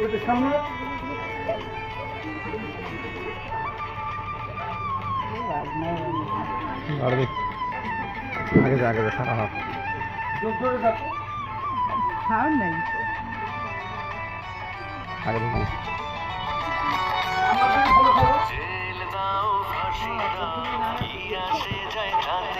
ওইটা সামনে। আগে যা আগে যা হ্যাঁ খাওয়ার নাই আগে দেখুন জেল দাও ফাঁসি দাও কি আসে যায় তাতে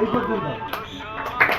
అయిపోతుంది